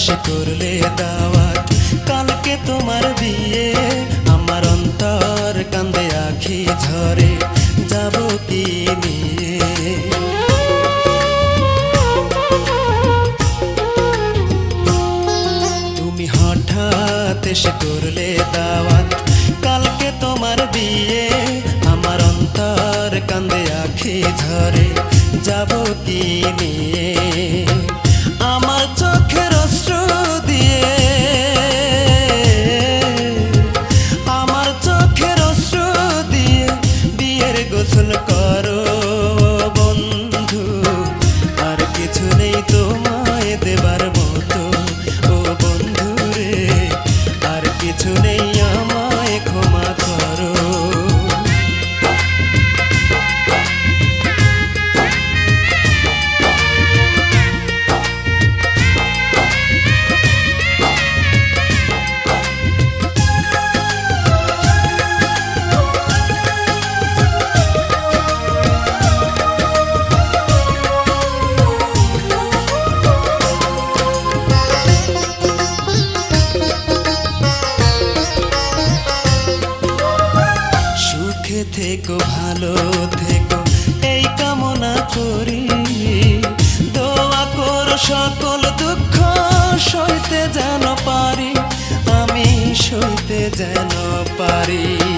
এসে করলে দাওয়াত। কালকে তোমার বিয়ে। আমার অন্তর কান্দে, আখি ঝরে। যাব কি নিয়ে? তুমি হঠাৎ এসে করলে দাওয়াত। গোসল করো সুখে থেকো, ভালো থেকো। এই কামনা করি। দোয়া করো সকল দুঃখ, সইতে যেন পারি। আমি সইতে যেন পারি।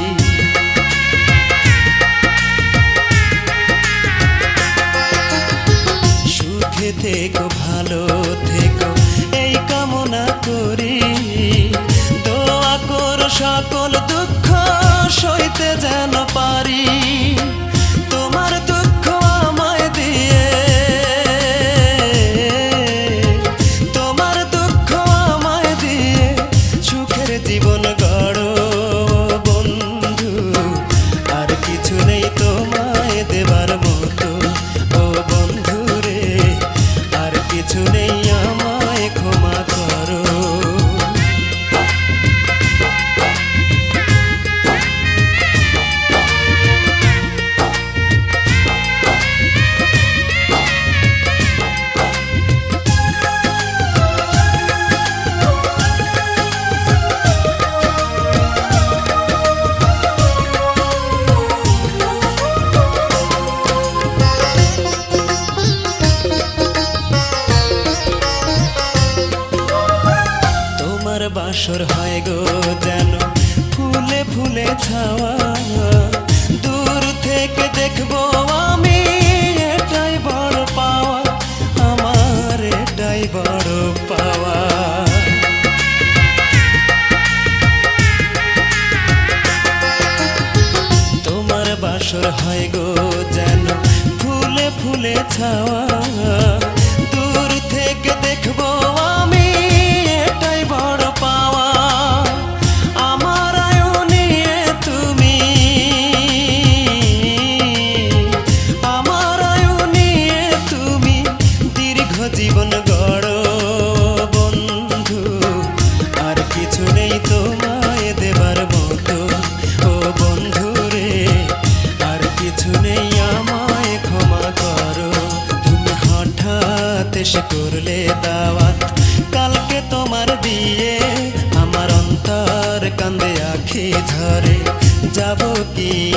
বাসর হয় গো যেন ফুলে ফুলে ছাওয়া। দূর থেকে দেখব আমি এটাই বড় পাওয়া, আমার এটাই বড় পাওয়া। তোমার বাসর হয় গো যেন ফুলে ফুলে ছাওয়া, দূর থেকে দেখব আমি করলে দাওয়াত। কালকে তোমার বিয়ে। আমার অন্তর কান্দে আখি ঝরে। যাব কি